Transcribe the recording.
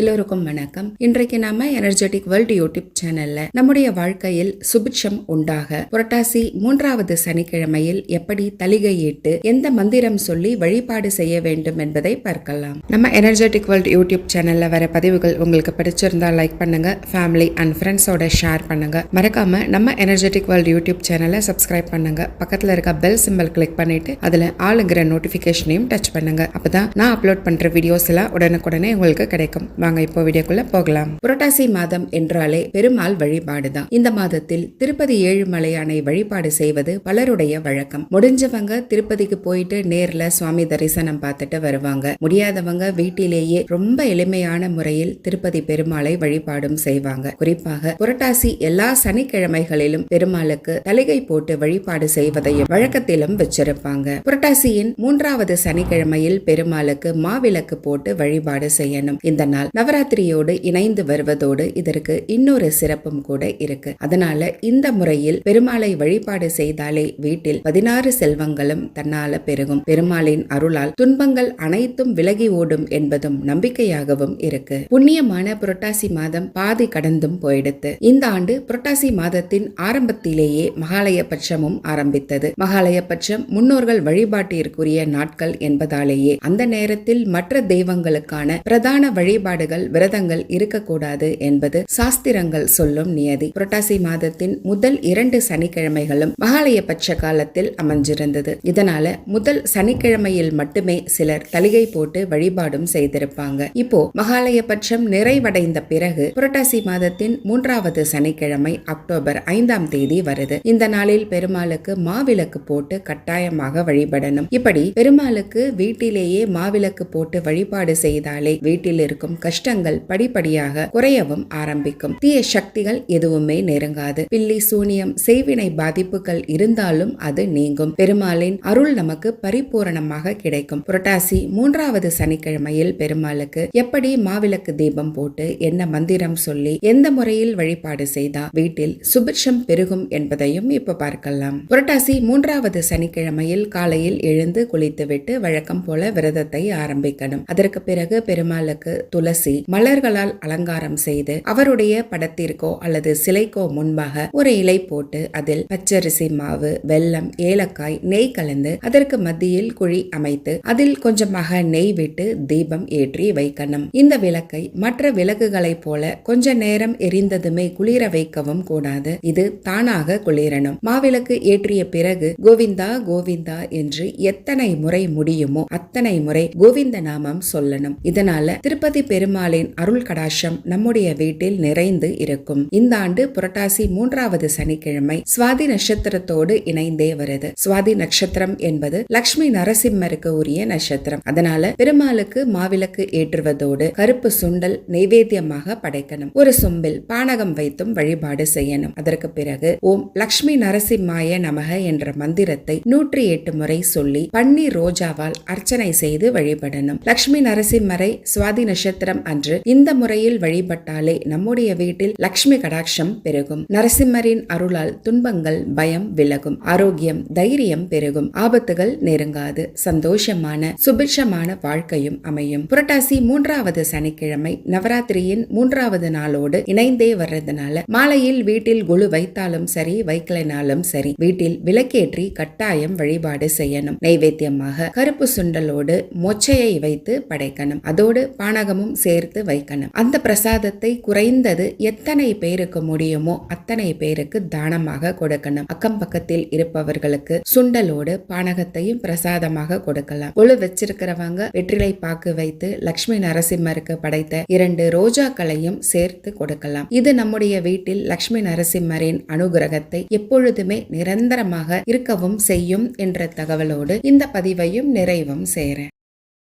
எல்லோருக்கும் வணக்கம். இன்றைக்கு நாம எனர்ஜெட்டிக் வேர்ல்ட் யூடியூப் சேனல்ல நம்முடைய வாழ்க்கையில் சுபிட்சம் உண்டாக புரட்டாசி மூன்றாவது சனிக்கிழமையில் எப்படி தலிகையிட்டு எந்த மந்திரம் சொல்லி வழிபாடு செய்ய வேண்டும் என்பதை பார்க்கலாம். நம்ம எனர்ஜெட்டிக் வேர்ல்ட் யூடியூப் சேனல்ல வர பதிவுகள் உங்களுக்கு பிடிச்சிருந்தா லைக் பண்ணுங்க ஃபேமிலி அண்ட் ஃப்ரெண்ட்ஸோட ஷேர் பண்ணுங்க. மறக்காம நம்ம எனர்ஜெட்டிக் வேர்ல்ட் யூடியூப் சேனலை சப்ஸ்கிரைப் பண்ணுங்க. பக்கத்துல இருக்க பெல் சிம்பிள் கிளிக் பண்ணிட்டு அதுல ஆளுங்கிற நோட்டிபிகேஷனையும் டச் பண்ணுங்க. அப்பதான் நான் அப்லோட் பண்ற வீடியோஸ் எல்லாம் உடனுக்குடனே உங்களுக்கு கிடைக்கும். வாங்க இப்போ வீடியோக்குள்ள போகலாம். புரட்டாசி மாதம் என்றாலே பெருமாள் வழிபாடுதான். இந்த மாதத்தில் திருப்பதி ஏழுமலையானை வழிபாடு செய்வது பலருடைய வழக்கம். முடிஞ்சவங்க திருப்பதிக்கு போயிட்டு நேர்ல சுவாமி தரிசனம் பார்த்துட்டு வருவாங்க. முடியாதவங்க வீட்டிலேயே ரொம்ப எளிமையான முறையில் திருப்பதி பெருமாளை வழிபாடும் செய்வாங்க. குறிப்பாக புரட்டாசி எல்லா சனிக்கிழமைகளிலும் பெருமாளுக்கு தலிகை போட்டு வழிபாடு செய்வதையும் வழக்கத்திலும் வச்சிருப்பாங்க. புரட்டாசியின் மூன்றாவது சனிக்கிழமையில் பெருமாளுக்கு மாவிளக்கு போட்டு வழிபாடு செய்யணும். இந்த நாள் நவராத்திரியோடு இணைந்து வருவதோடு இதற்கு இன்னொரு சிறப்பும் கூட இருக்கு. அதனால இந்த முறையில் பெருமாளை வழிபாடு செய்தாலே வீட்டில் பதினாறு செல்வங்களும் தன்னால பெருகும். பெருமாளின் அருளால் துன்பங்கள் அனைத்தும் விலகி ஓடும் என்பதும் நம்பிக்கையாகவும் இருக்கு. புண்ணியமான புரட்டாசி மாதம் பாதி கடந்தும் போயிடுத்து. இந்த ஆண்டு புரட்டாசி மாதத்தின் ஆரம்பத்திலேயே மகாலய பட்சமும் ஆரம்பித்தது. மகாலய பட்சம் முன்னோர்கள் வழிபாட்டிற்குரிய நாட்கள் என்பதாலேயே அந்த நேரத்தில் மற்ற தெய்வங்களுக்கான பிரதான வழிபாடு வழிபாடுகள் விரதங்கள் இருக்கக்கூடாது என்பது சாஸ்திரங்கள் சொல்லும் நியதி. புரட்டாசி மாதத்தின் முதல் இரண்டு சனிக்கிழமைகளும் மகாலய பட்ச காலத்தில் அமைஞ்சிருந்தது. இதனால முதல் சனிக்கிழமையில் மட்டுமே சிலர் தலிகை போட்டு வழிபாடும் செய்திருப்பாங்க. இப்போ மகாலய பட்சம் நிறைவடைந்த பிறகு புரட்டாசி மாதத்தின் மூன்றாவது சனிக்கிழமை அக்டோபர் ஐந்தாம் தேதி வருது. இந்த நாளில் பெருமாளுக்கு மாவிளக்கு போட்டு கட்டாயமாக வழிபடணும். இப்படி பெருமாளுக்கு வீட்டிலேயே மாவிளக்கு போட்டு வழிபாடு செய்தாலே வீட்டில் இருக்கும் கஷ்டங்கள் படிப்படியாக குறையவும் ஆரம்பிக்கும். தீய சக்திகள் எதுவுமே நெருங்காது. பில்லி சூனியம் செய்வினை பாதிப்புகள் இருந்தாலும் அது நீங்கும். பெருமாளின் அருள் நமக்கு பரிபூரணமாக கிடைக்கும். புரட்டாசி மூன்றாவது சனிக்கிழமையில் பெருமாளுக்கு எப்படி மாவிளக்கு தீபம் போட்டு என்ன மந்திரம் சொல்லி எந்த முறையில் வழிபாடு செய்தா வீட்டில் சுபிட்சம் பெருகும் என்பதையும் இப்ப பார்க்கலாம். புரட்டாசி மூன்றாவது சனிக்கிழமையில் காலையில் எழுந்து குளித்துவிட்டு வழக்கம் போல விரதத்தை ஆரம்பிக்கணும். அதற்கு பிறகு பெருமாளுக்கு துளசி மலர்களால் அலங்காரம் செய்து அவருடைய படத்திற்கோ அல்லது சிலைக்கோ முன்பாக ஒரு இலை போட்டு அதில் பச்சரிசி மாவு வெல்லம் ஏலக்காய் நெய் கலந்து அதற்கு மத்தியில் குழி அமைத்து அதில் கொஞ்சமாக நெய் விட்டு தீபம் ஏற்றி வைக்கணும். இந்த விளக்கை மற்ற விளக்குகளைப் போல கொஞ்ச நேரம் எரிந்ததுமே குளிர வைக்கவும் கூடாது. இது தானாக குளிரணும். மாவிளக்கு ஏற்றிய பிறகு கோவிந்தா கோவிந்தா என்று எத்தனை முறை முடியுமோ அத்தனை முறை கோவிந்த நாமம் சொல்லணும். இதனால திருப்பதி பெருமாளின் அருள் கடாஷம் நம்முடைய வீட்டில் நிறைந்து இருக்கும். இந்த ஆண்டு புரட்டாசி மூன்றாவது சனிக்கிழமை சுவாதி நட்சத்திரத்தோடு இணைந்தே வருது. சுவாதி நட்சத்திரம் என்பது லக்ஷ்மி நரசிம்மருக்கு உரிய நட்சத்திரம். அதனால பெருமாளுக்கு மாவிளக்கு ஏற்றுவதோடு கருப்பு சுண்டல் நைவேத்தியமாக படைக்கணும். ஒரு சொம்பில் பானகம் வைத்தும் வழிபாடு செய்யணும். அதற்கு பிறகு ஓம் லக்ஷ்மி நரசிம்மாய நமக என்ற மந்திரத்தை நூற்றி எட்டு முறை சொல்லி பன்னீர் ரோஜாவால் அர்ச்சனை செய்து வழிபடணும். லக்ஷ்மி நரசிம்மரை சுவாதி நட்சத்திரம் அன்று இந்த முறையில் வழிபட்டாலே நம்முடைய வீட்டில் லக்ஷ்மி கடாட்சம் பெருகும். நரசிம்மரின் அருளால் துன்பங்கள் பயம் விலகும். ஆரோக்கியம் தைரியம் பெருகும். ஆபத்துகள் நெருங்காது. சந்தோஷமான சுபிட்சமான வாழ்க்கையும் அமையும். புரட்டாசி மூன்றாவது சனிக்கிழமை நவராத்திரியின் மூன்றாவது நாளோடு இணைந்தே வர்றதுனால மாலையில் வீட்டில் குழு வைத்தாலும் சரி வைக்கலைனாலும் சரி வீட்டில் விளக்கேற்றி கட்டாயம் வழிபாடு செய்யணும். நைவேத்தியமாக கருப்பு சுண்டலோடு மொச்சையை வைத்து படைக்கணும். அதோடு பானகமும் சேர்த்து வைக்கணும். அந்த பிரசாதத்தை குறைந்தது எத்தனை பேருக்கு முடியுமோ அத்தனை பேருக்கு தானமாக கொடுக்கணும். அக்கம் பக்கத்தில் இருப்பவர்களுக்கு சுண்டலோடு பானகத்தையும் பிரசாதமாக கொடுக்கலாம். ஒழு வச்சிருக்கிறவங்க வெற்றிலை பாக்கு வைத்து லக்ஷ்மி நரசிம்மருக்கு படைத்த இரண்டு ரோஜாக்களையும் சேர்த்து கொடுக்கலாம். இது நம்முடைய வீட்டில் லக்ஷ்மி நரசிம்மரின் அனுகிரகத்தை எப்பொழுதுமே நிரந்தரமாக இருக்கவும் செய்யும் என்ற தகவலோடு இந்த பதிவையும் நிறைவும் செய்கிறேன்.